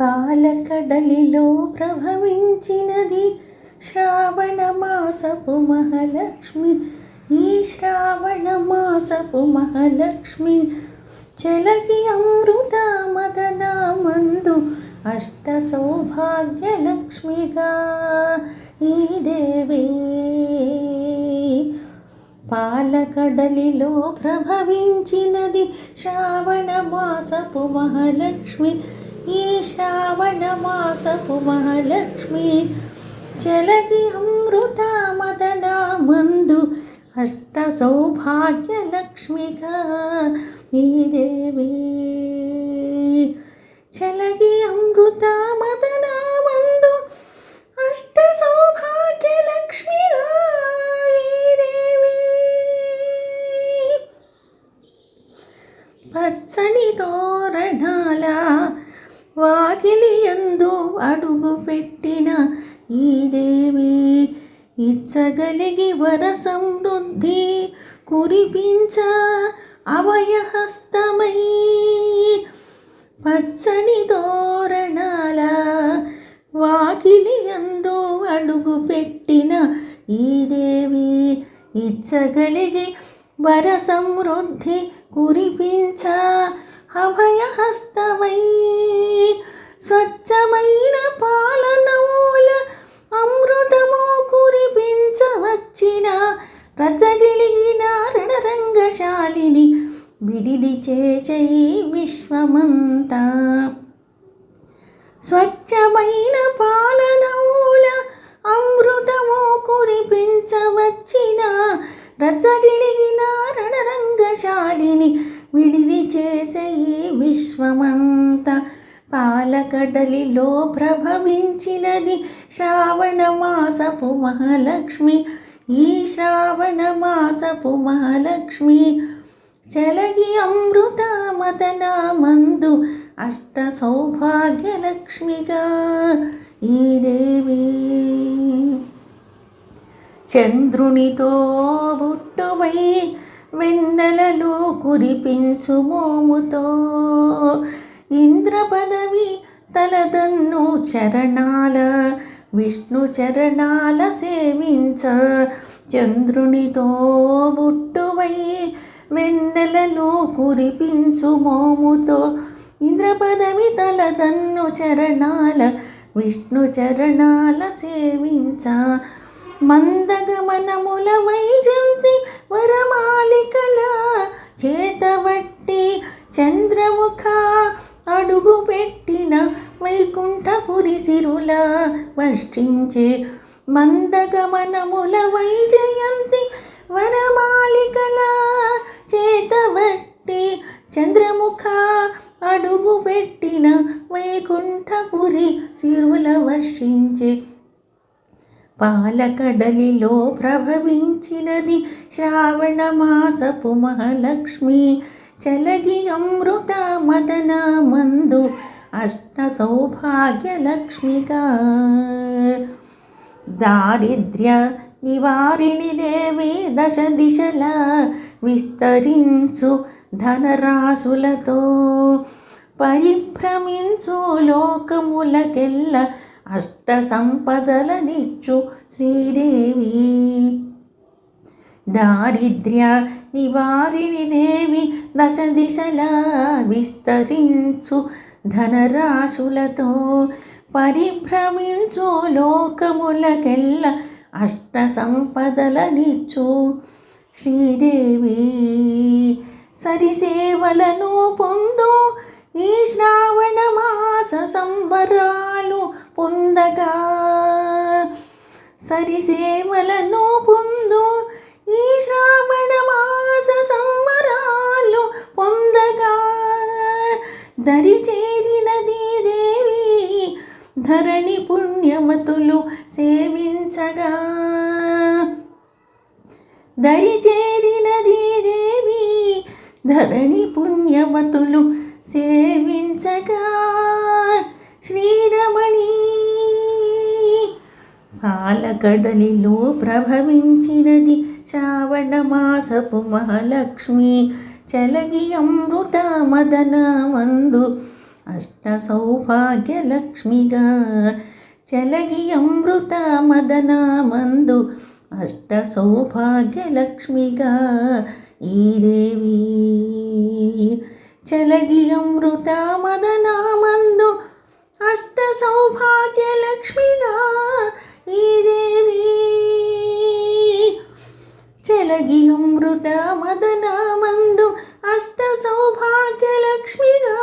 పాలకడలిలో ప్రభవించినది శ్రావణ మాసపు మహాలక్ష్మి. ఈ శ్రావణ మాసపు మహాలక్ష్మి చలకి అమృత మదనామందు అష్ట సౌభాగ్య లక్ష్మిగా ఈ దేవి. పాలకడలిలో ప్రభవించినది శ్రావణ మాసపు మహాలక్ష్మి ఈ శ్రావణ మాసపు మహాలక్ష్మి. చలగి అమృత మదన మందు అష్ట సౌభాగ్య లక్ష్మిగా ఈ దేవి. చలగి అమృత మదన మందు అష్ట సౌభాగ్య లక్ష్మిగా పచ్చని తోరణాల వాకిలి ఎందు అడుగు పెట్టిన ఈ దేవి ఇచ్చగలిగి వర సమృద్ధి కురిపించ అభయహస్తమై పచ్చని తోరణాల వాకిలి అందు అడుగు పెట్టిన ఈ దేవి ఇచ్చగలిగి వర సమృద్ధి కురిపించ అభయహస్తమై రచగిలిగిన రణరంగశాలిని విడిది చేసయి విశ్వమంతా. స్వచ్ఛమైన పాలనౌల అమృతము కురిపించవచ్చిన రచగిలిగిన రణరంగశాలిని విడిది చేసే విశ్వమంతా. పాలకడలిలో ప్రభవించినది శ్రావణ మాసపు మహాలక్ష్మి ఈ శ్రావణ మాసపు మహాలక్ష్మి. చలగి అమృత మదన మందు అష్ట సౌభాగ్య లక్ష్మిగా ఈ దేవి. చంద్రునితో బుట్టువై వెన్నెలలు కురిపించు మోముతో ఇంద్ర పదవి తలదన్ను చరణాల విష్ణు చరణాల సేవించ చంద్రునితో బుట్టువై వెన్నెలలో కురిపించు మోముతో. ఇంద్రపదవి తల తన్ను చరణాల విష్ణు చరణాల సేవించ. మందగమనముల వైజంతి వరమాలికల చేతబట్టి చంద్రముఖ అడుగు పెట్టిన వైకుంఠపురి సిరుల వర్షించే మందగమనముల వైజయంతి వరమాలికల చేతబట్టి చంద్రముఖ అడుగు పెట్టిన వైకుంఠపురి సిరుల వర్షించే పాలకడలిలో ప్రభవించినది శ్రావణ మాసపు మహాలక్ష్మి. చలగి అమృత మదన మందు అష్ట సౌభాగ్య దారిద్ర్య నివారిణి దేవి దశ దిశల విస్తరించు ధనరాశులతో. పరిభ్రమించు లోకములకెల్ల అష్ట సంపదలనిచ్చు శ్రీదేవి. దారిద్ర్య నివారిణి దేవి దశ దిశల విస్తరించు ధనరాశులతో పరిభ్రమించు లోకములకెల్ల అష్ట సంపదలనిచ్చు శ్రీదేవి సరిసేవలను పొందు. ఈ శ్రావణ మాస సంబరాలు పొందగా. సరిసేవలను పొందు. ఈ శ్రావణ మాస సంబరాలు పొందగా. దరిచే ధరణి పుణ్యమతులు సేవించగా. దరి చేరినది దేవి ధరణి పుణ్యమతులు సేవించగా. శ్రీరమణి పాలకడలిలో ప్రభవించినది శ్రావణ మాసపు మహాలక్ష్మి. చలగి అమృత మదన మందు అష్ట సౌభాగ్యలక్ష్మిగా చలగి అమృత మదనామందు అష్ట సౌభాగ్యలక్ష్మిగా ఈ దేవి చలగి అమృత మదనామందు అష్ట సౌభాగ్యలక్ష్మిగా ఈ దేవి చలగి అమృత మదనామందు అష్ట సౌభాగ్యలక్ష్మిగా